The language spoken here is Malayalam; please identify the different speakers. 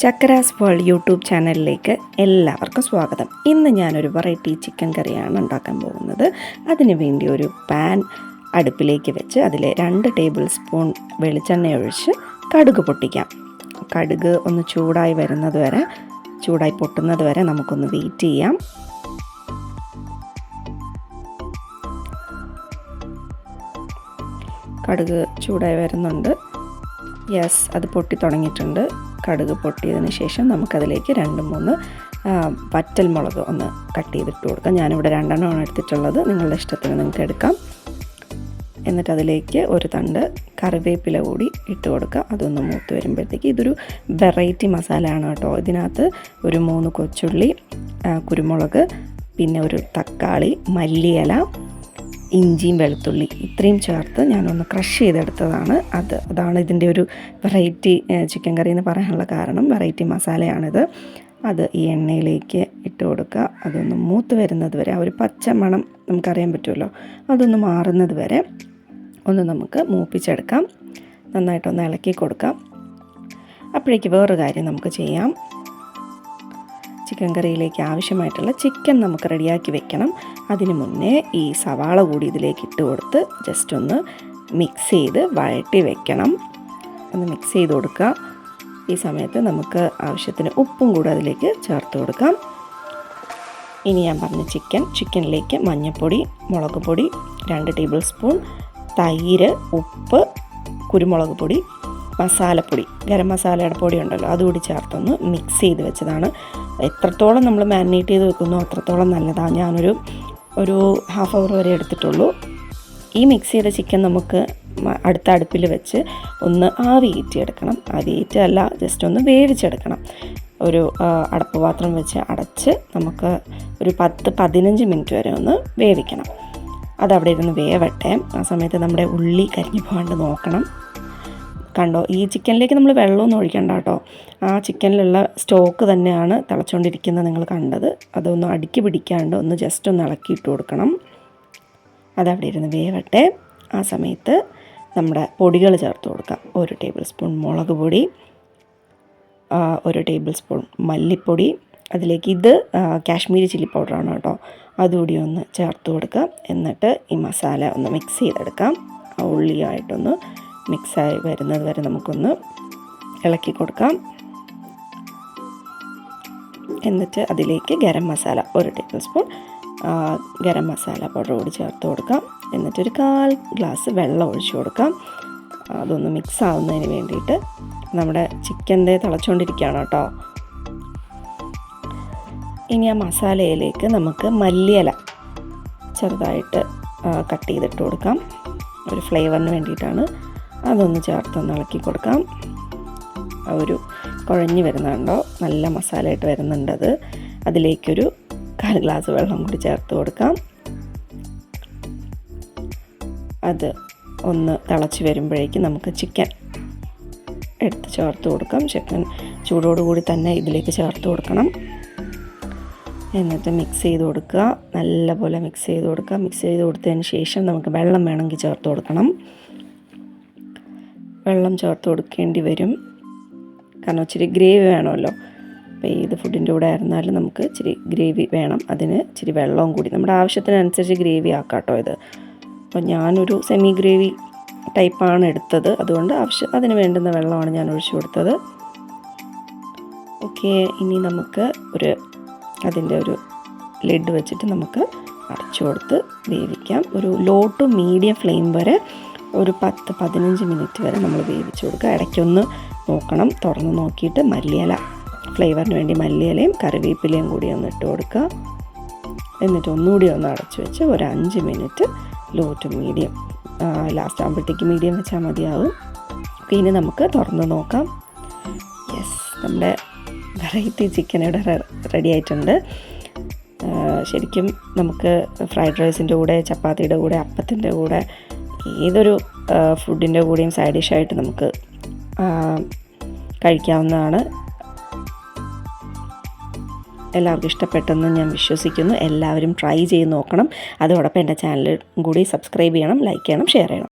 Speaker 1: ചക്കരാസ് വേൾഡ് യൂട്യൂബ് ചാനലിലേക്ക് എല്ലാവർക്കും സ്വാഗതം. ഇന്ന് ഞാനൊരു വെറൈറ്റി ചിക്കൻ കറിയാണ് ഉണ്ടാക്കാൻ പോകുന്നത്. അതിന് വേണ്ടി ഒരു പാൻ അടുപ്പിലേക്ക് വെച്ച് അതിൽ രണ്ട് ടേബിൾ സ്പൂൺ വെളിച്ചെണ്ണ ഒഴിച്ച് കടുക് പൊട്ടിക്കാം. കടുക് ഒന്ന് ചൂടായി വരുന്നത് വരെ ചൂടായി പൊട്ടുന്നത് വരെ നമുക്കൊന്ന് വെയിറ്റ് ചെയ്യാം. കടുക് ചൂടായി വരുന്നുണ്ട്. യെസ് അത് പൊട്ടി തുടങ്ങിയിട്ടുണ്ട്. കടുക് പൊട്ടിയതിന് ശേഷം നമുക്കതിലേക്ക് രണ്ട് മൂന്ന് വറ്റൽ മുളക് ഒന്ന് കട്ട് ചെയ്തിട്ട് കൊടുക്കാം. ഞാനിവിടെ രണ്ടെണ്ണമാണ് എടുത്തിട്ടുള്ളത്. നിങ്ങളുടെ ഇഷ്ടത്തിന് നിങ്ങൾക്ക് എടുക്കാം. എന്നിട്ട് അതിലേക്ക് ഒരു തണ്ട് കറിവേപ്പില കൂടി ഇട്ട് കൊടുക്കുക. അതൊന്ന് മൂത്ത് വരുമ്പോഴത്തേക്ക് ഇതൊരു വെറൈറ്റി മസാലയാണ് കേട്ടോ. ഇതിനകത്ത് ഒരു മൂന്ന് കൊച്ചുള്ളി കുരുമുളക് പിന്നെ ഒരു തക്കാളി മല്ലിയില ഇഞ്ചിയും വെളുത്തുള്ളി ഇത്രയും ചേർത്ത് ഞാനൊന്ന് ക്രഷ് ചെയ്തെടുത്തതാണ്. അത് അതാണ് ഇതിന്റെ ഒരു വെറൈറ്റി ചിക്കൻ കറി എന്ന് പറയാനുള്ള കാരണം. വെറൈറ്റി മസാലയാണിത്. അത് ഈ എണ്ണയിലേക്ക് ഇട്ട് കൊടുക്കുക. അതൊന്ന് മൂത്ത് വരുന്നത് വരെ ആ ഒരു പച്ച മണം നമുക്കറിയാൻ പറ്റുമല്ലോ അതൊന്ന് മാറുന്നത് വരെ ഒന്ന് നമുക്ക് മൂപ്പിച്ചെടുക്കാം. നന്നായിട്ടൊന്ന് ഇളക്കി കൊടുക്കാം. അപ്പോഴേക്ക് വേറൊരു കാര്യം നമുക്ക് ചെയ്യാം. ചിക്കൻ കറിയിലേക്ക് ആവശ്യമായിട്ടുള്ള ചിക്കൻ നമുക്ക് റെഡിയാക്കി വെക്കണം. അതിന് മുന്നേ ഈ സവാള കൂടി ഇതിലേക്ക് ഇട്ട് കൊടുത്ത് ജസ്റ്റ് ഒന്ന് മിക്സ് ചെയ്ത് വഴട്ടി വെക്കണം. ഒന്ന് മിക്സ് ചെയ്ത് കൊടുക്കുക. ഈ സമയത്ത് നമുക്ക് ആവശ്യത്തിന് ഉപ്പും കൂടെ അതിലേക്ക് ചേർത്ത് കൊടുക്കാം. ഇനി ഞാൻ പറഞ്ഞ ചിക്കൻ ചിക്കനിലേക്ക് മഞ്ഞൾപ്പൊടി മുളക് പൊടി രണ്ട് ടേബിൾ സ്പൂൺ തൈര് ഉപ്പ് കുരുമുളക് പൊടി മസാലപ്പൊടി ഗരം മസാലയുടെ പൊടി ഉണ്ടല്ലോ അതുകൂടി ചേർത്തൊന്ന് മിക്സ് ചെയ്ത് വെച്ചതാണ്. എത്രത്തോളം നമ്മൾ മാരിനേറ്റ് ചെയ്ത് വെക്കുന്നു അത്രത്തോളം നല്ലതാണ് ഞാനൊരു ഒരു ഹാഫ് അവർ വരെ എടുത്തിട്ടുള്ളൂ. ഈ മിക്സ് ചെയ്ത ചിക്കൻ നമുക്ക് അടുത്ത അടുപ്പിൽ വെച്ച് ഒന്ന് ആവി എടുക്കണം ആവി അല്ല ജസ്റ്റ് ഒന്ന് വേവിച്ചെടുക്കണം. ഒരു അടപ്പ് പാത്രം വെച്ച് അടച്ച് നമുക്ക് ഒരു പത്ത് പതിനഞ്ച് മിനിറ്റ് വരെ ഒന്ന് വേവിക്കണം. അതവിടെ ഇരുന്ന് വേവട്ടെ. ആ സമയത്ത് നമ്മുടെ ഉള്ളി കരിഞ്ഞു പോകാണ്ട് നോക്കണം. കണ്ടോ? ഈ ചിക്കനിലേക്ക് നമ്മൾ വെള്ളമൊന്നും ഒഴിക്കണ്ട കേട്ടോ. ആ ചിക്കനിലുള്ള സ്റ്റോക്ക് തന്നെയാണ് തിളച്ചുകൊണ്ടിരിക്കുന്നത് നിങ്ങൾ കണ്ടത്. അതൊന്ന് അടുക്കി പിടിക്കാണ്ട് ഒന്ന് ജസ്റ്റ് ഒന്ന് ഇളക്കിയിട്ട് കൊടുക്കണം. അതവിടെ ഇരുന്ന് വേവട്ടെ. ആ സമയത്ത് നമ്മുടെ പൊടികൾ ചേർത്ത് കൊടുക്കാം. ഒരു ടേബിൾ സ്പൂൺ മുളക് പൊടി ഒരു ടേബിൾ സ്പൂൺ മല്ലിപ്പൊടി. അതിലേക്ക് ഇത് കാശ്മീരി ചില്ലി പൗഡറാണ് കേട്ടോ. അതുകൂടി ഒന്ന് ചേർത്ത് കൊടുക്കുക എന്നിട്ട് ഈ മസാല ഒന്ന് മിക്സ് ചെയ്തെടുക്കാം. ഉള്ളിയായിട്ടൊന്ന് മിക്സായി വരുന്നത് വരെ നമുക്കൊന്ന് ഇളക്കി കൊടുക്കാം. എന്നിട്ട് അതിലേക്ക് ഗരം മസാല ഒരു table spoon garam masala powder കൂടി ചേർത്ത് കൊടുക്കാം. എന്നിട്ടൊരു കാൽ ഗ്ലാസ് വെള്ളം ഒഴിച്ചു കൊടുക്കാം. അതൊന്ന് മിക്സ് ആവുന്നതിന് വേണ്ടിയിട്ട് നമ്മുടെ ചിക്കന്റെ തിളച്ചുകൊണ്ടിരിക്കുകയാണ് കേട്ടോ. ഇനി ആ മസാലയിലേക്ക് നമുക്ക് മല്ലിയില ചെറുതായിട്ട് കട്ട് ചെയ്തിട്ട് കൊടുക്കാം. ഒരു ഫ്ലേവറിന് വേണ്ടിയിട്ടാണ് അതൊന്ന് ചേർത്തൊന്ന് ഇളക്കി കൊടുക്കാം. ഒരു കുഴഞ്ഞു വരുന്നുണ്ടോ? നല്ല മസാലയായിട്ട് വരുന്നുണ്ട് അത്. അതിലേക്കൊരു കാൽ ഗ്ലാസ് വെള്ളം കൂടി ചേർത്ത് കൊടുക്കാം. അത് ഒന്ന് തിളച്ച് വരുമ്പോഴേക്കും നമുക്ക് ചിക്കൻ എടുത്ത് ചേർത്ത് കൊടുക്കാം. ചിക്കൻ ചൂടോടുകൂടി തന്നെ ഇതിലേക്ക് ചേർത്ത് കൊടുക്കണം. എന്നിട്ട് മിക്സ് ചെയ്ത് കൊടുക്കുക. നല്ലപോലെ മിക്സ് ചെയ്ത് കൊടുക്കുക. മിക്സ് ചെയ്ത് കൊടുത്തതിന് ശേഷം നമുക്ക് വെള്ളം വേണമെങ്കിൽ ചേർത്ത് കൊടുക്കണം. വെള്ളം ചേർത്ത് കൊടുക്കേണ്ടി വരും. കാരണം ഇച്ചിരി ഗ്രേവി വേണമല്ലോ. അപ്പോൾ ഏത് ഫുഡിന്റെ കൂടെ ആയിരുന്നാലും നമുക്ക് ഇച്ചിരി ഗ്രേവി വേണം. അതിന് ഇച്ചിരി വെള്ളവും കൂടി. നമ്മുടെ ആവശ്യത്തിനനുസരിച്ച് ഗ്രേവി ആക്കാം കേട്ടോ ഇത്. അപ്പോൾ ഞാനൊരു സെമി ഗ്രേവി ടൈപ്പാണ് എടുത്തത്. അതുകൊണ്ട് ആവശ്യം അതിന് വേണ്ടുന്ന വെള്ളമാണ് ഞാൻ ഒഴിച്ചു കൊടുത്തത്. ഓക്കെ ഇനി നമുക്ക് ഒരു അതിന്റെ ഒരു ലെഡ് വെച്ചിട്ട് നമുക്ക് അടച്ചു കൊടുത്ത് വേവിക്കാം. ഒരു ലോ ടു മീഡിയം ഫ്ലെയിം വരെ ഒരു പത്ത് പതിനഞ്ച് മിനിറ്റ് വരെ നമ്മൾ വേവിച്ച് കൊടുക്കുക. ഇടയ്ക്കൊന്ന് നോക്കണം. തുറന്ന് നോക്കിയിട്ട് മല്ലിയില ഫ്ലേവറിന് വേണ്ടി മല്ലിയിലയും കറിവേപ്പിലയും കൂടി ഒന്ന് ഇട്ട് കൊടുക്കുക. എന്നിട്ട് ഒന്നുകൂടി ഒന്ന് അടച്ചു വെച്ച് ഒരു അഞ്ച് minute low to medium last ആകുമ്പോഴത്തേക്ക് മീഡിയം വെച്ചാൽ മതിയാവും. ഇനി നമുക്ക് തുറന്ന് നോക്കാം. യെസ് നമ്മുടെ വെറൈറ്റി ചിക്കൻ ഇവിടെ റെഡി ആയിട്ടുണ്ട്. ശരിക്കും നമുക്ക് ഫ്രൈഡ് റൈസിന്റെ കൂടെ ചപ്പാത്തിയുടെ കൂടെ അപ്പത്തിന്റെ കൂടെ ഏതൊരു ഫുഡിന്റെ കൂടെയും സൈഡ് ഡിഷായിട്ട് നമുക്ക് കഴിക്കാവുന്നതാണ്. എല്ലാവർക്കും ഇഷ്ടപ്പെട്ടെന്ന് ഞാൻ വിശ്വസിക്കുന്നു. എല്ലാവരും ട്രൈ ചെയ്ത് നോക്കണം. അതോടൊപ്പം എന്റെ ചാനൽ കൂടി സബ്സ്ക്രൈബ് ചെയ്യണം ലൈക്ക് ചെയ്യണം ഷെയർ ചെയ്യണം.